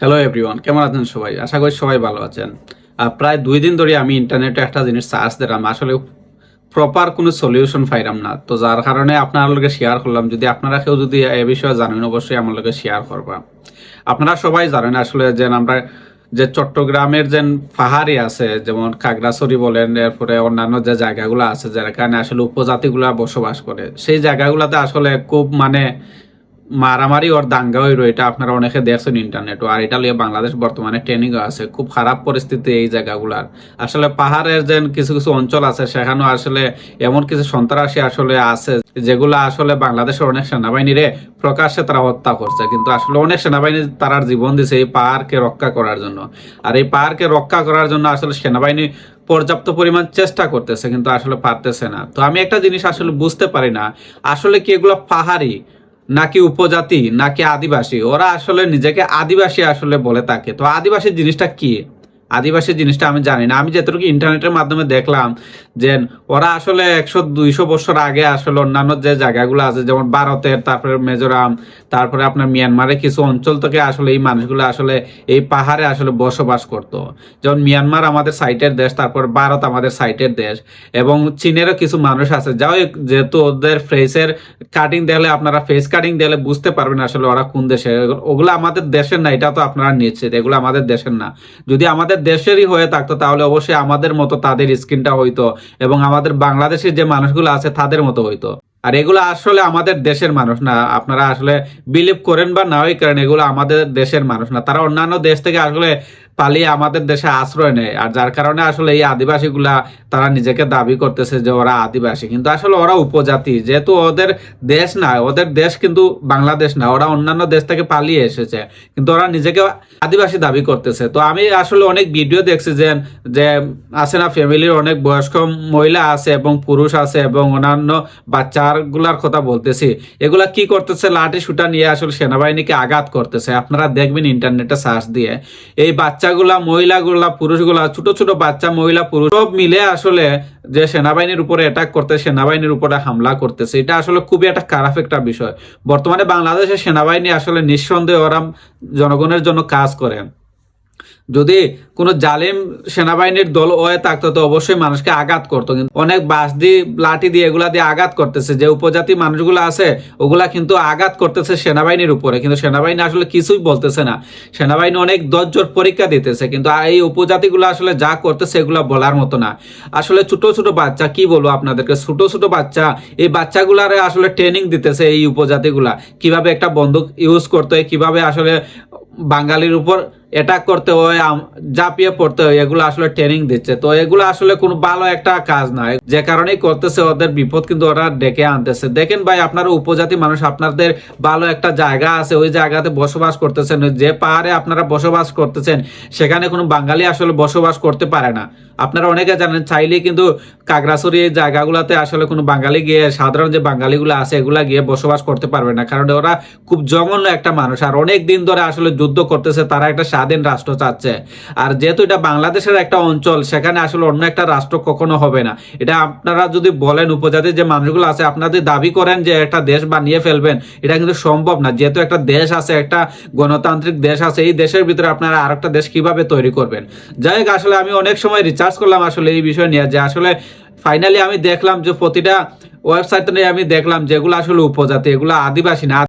Hello everyone কেমন আছেন সবাই? আশা করি সবাই ভালো আছেন। প্রায় দুই দিন ধরে আমি ইন্টারনেটে একটা জিনিস সার্চ দিলাম, আসলে প্রপার কোনো সলিউশন পাইলাম না। তো যার কারণে আপনার শেয়ার করলাম, যদি আপনারা কেউ যদি এ বিষয়ে জানেন, অবশ্যই আমার লগে শেয়ার করবা। আপনারা সবাই জানেন আসলে যে আমরা যে চট্টগ্রামের যে পাহাড়ি আছে, যেমন খাগড়াছড়ি বলেন, এরপরে অন্যান্য যে জায়গাগুলো আছে যেখানে আসলে উপজাতিগুলা বসবাস করে, সেই জায়গাগুলোতে আসলে খুব মানে মারামারি ওর দাঙ্গা হইল, এটা আপনারা অনেকে দেখছেন ইন্টারনেট আর এটা লিয়ে বাংলাদেশ বর্তমানে ট্রেনিং আছে। খুব খারাপ পরিস্থিতি এই জায়গাগুলার। আসলে পাহাড়ের যে কিছু কিছু অঞ্চল আছে, সেখানেও আসলে এমন কিছু সন্ত্রাসী আসলে আছে, যেগুলা আসলে বাংলাদেশের অনেক সেনাবাহিনীরে প্রকাশ্যে তারা হত্যা করছে। কিন্তু আসলে অনেক সেনাবাহিনী তারার জীবন দিছে এই পাহাড়কে রক্ষা করার জন্য। আর এই পাহাড়কে রক্ষা করার জন্য আসলে সেনাবাহিনী পর্যাপ্ত পরিমাণ চেষ্টা করতেছে, কিন্তু আসলে পারতেছে না। তো আমি একটা জিনিস আসলে বুঝতে পারি না। আসলে কি এগুলো পাহাড়ি? নাকি উপজাতি, নাকি আদিবাসী? ওরা আসলে নিজেকে আদিবাসী আসলে বলে থাকে। তো আদিবাসী জিনিসটা কি? আদিবাসী জিনিসটা আমি জানি না। আমি যেটুকু ইন্টারনেটের মাধ্যমে দেখলাম যে ওরা আসলে একশো, দুইশো বছর আগে আসলে অন্যান্য যে জায়গাগুলো আছে, যেমন ভারতের, তারপরে মিজোরাম তারপরে আপনার মিয়ানমারের কিছু অঞ্চল থেকে আসলে এই মানুষগুলো আসলে এই পাহাড়ে আসলে বসবাস করত। যেমন মিয়ানমার আমাদের সাইটের দেশ, তারপর ভারত আমাদের সাইটের দেশ এবং চীনেরও কিছু মানুষ আছে। যাও যেহেতু ওদের ফেসের কাটিং দেখলে আপনারা ফেস কাটিং দেখলে বুঝতে পারবেন আসলে ওরা কোন দেশে। ওগুলো আমাদের দেশের না, এটা তো আপনারা নিশ্চিত, এগুলো আমাদের দেশের না। যদি আমাদের দেশেরই হয়ে থাকতো, তাহলে অবশ্যই আমাদের মতো তাদের স্কিনটা হইতো এবং আমাদের বাংলাদেশের যে মানুষগুলো আছে, তাদের মতো হইতো। আর এগুলো আসলে আমাদের দেশের মানুষ না, আপনারা আসলে বিলিভ করেন বা নাই করেন এগুলো আমাদের দেশের মানুষ না। তারা অন্যান্য দেশ থেকে আসলে পালিয়ে আমাদের দেশে আশ্রয় নেয়। আর যার কারণে আসলে এই আদিবাসীগুলা তারা নিজেকে দাবি করতেছে যে ওরা আদিবাসী। কিন্তু আসলে ওরা উপজাতি। যেহেতু ওদের দেশ না, ওদের দেশ কিন্তু বাংলাদেশ না, ওরা অন্যান্য দেশ থেকে পালিয়ে এসেছে। কিন্তু ওরা নিজেকে আদিবাসী দাবি করতেছে। তো আমি আসলে অনেক ভিডিও দেখছি যে যে আছে না, ফ্যামিলির অনেক বয়স্ক মহিলা আছে এবং পুরুষ আছে এবং অন্যান্য বাচ্চাগুলার কথা বলতেছি। এগুলা কি করতেছে? লাঠি সুটা নিয়ে আসলে সেনাবাহিনীকে আঘাত করতেছে। আপনারা দেখবেন ইন্টারনেটে সার্চ দিয়ে। এই বাচ্চাগুলা, মহিলাগুলা, পুরুষগুলা, ছোট ছোট বাচ্চা, মহিলা, পুরুষ, সব মিলে আসলে যে সেনাবাহিনীর উপরে অ্যাটাক করতে, সেনাবাহিনীর উপরে হামলা করতেছে। এটা আসলে খুবই একটা খারাপ একটা বিষয়। বর্তমানে বাংলাদেশের সেনাবাহিনী আসলে নিঃসন্দেহে ওরা জনগণের জন্য কাজ করে। যদি কোনো জালিম সেনাবাহিনীর দল হয়ে থাকতো, তো অবশ্যই মানুষকে আঘাত করতো। কিন্তু অনেক বাস দিয়ে, লাঠি দিয়ে এগুলা দিয়ে আঘাত করতেছে। যে উপজাতি মানুষগুলো আছে, ওগুলা কিন্তু আঘাত করতেছে সেনাবাহিনীর উপরে। কিন্তু সেনাবাহিনী আসলে কিছুই বলতেছে না। সেনাবাহিনী অনেক দজ্জর পরীক্ষা দিতেছে। কিন্তু এই উপজাতিগুলো আসলে যা করতেছে, এগুলা বলার মতো না। আসলে ছোট ছোট বাচ্চা, কি বলব আপনাদেরকে? ছোট ছোট বাচ্চা, এই বাচ্চাগুলারে আসলে ট্রেনিং দিতেছে এই উপজাতিগুলা। কীভাবে একটা বন্দুক ইউজ করতে হয়, কীভাবে আসলে বাঙালির উপর অ্যাটাক করতে হয় ঝাঁপিয়ে পড়তে হয়, এগুলো আসলে ট্রেনিং দিচ্ছে। তো এগুলো আসলে কোনো ভালো একটা কাজ নয় যে কারণেই করতেছে ওদের বিপদ, কিন্তু ওরা ডেকে আনতেছে। দেখেন ভাই, আপনারা উপজাতি মানুষ, আপনাদের ভালো একটা জায়গা আছে, ওই জায়গাতে বসবাস করতেছেন। যে পাহাড়ে আপনারা বসবাস করতেছেন, সেখানে কোনো বাঙালি আসলে বসবাস করতে পারে না। আপনারা অনেকে জানেন চাইলে কিন্তু কাগড়াছড়ি এই জায়গাগুলোতে আসলে কোনো বাঙালি গিয়ে, সাধারণ যে বাঙালিগুলো আছে, এগুলা গিয়ে বসবাস করতে পারবে না। কারণ ওরা খুব জঘন্য একটা মানুষ। আর অনেক দিন ধরে আসলে যুদ্ধ করতেছে, তারা একটা স্বাধীন রাষ্ট্র চাচ্ছে। আর যেহেতু এটা বাংলাদেশের একটা অঞ্চল, সেখানে আসলে অন্য একটা রাষ্ট্র কখনো হবে না। এটা আপনারা যদি বলেন উপজাতির যে মানুষগুলো আছে আপনাদের দাবি করেন যে একটা দেশ বানিয়ে ফেলবেন, এটা কিন্তু সম্ভব না। যেহেতু একটা দেশ আছে, একটা গণতান্ত্রিক দেশ আছে, এই দেশের ভিতরে আপনারা আরেকটা দেশ কীভাবে তৈরি করবেন? যাই হোক, আসলে আমি অনেক সময় রিচার্জ করলাম আসলে এই বিষয় নিয়ে, যে আসলে ফাইনালি আমি দেখলাম যে প্রতিটা ওয়েবসাইট নিয়ে আমি দেখলাম যেগুলো আসলে উপজাতি, এগুলো আদিবাসী না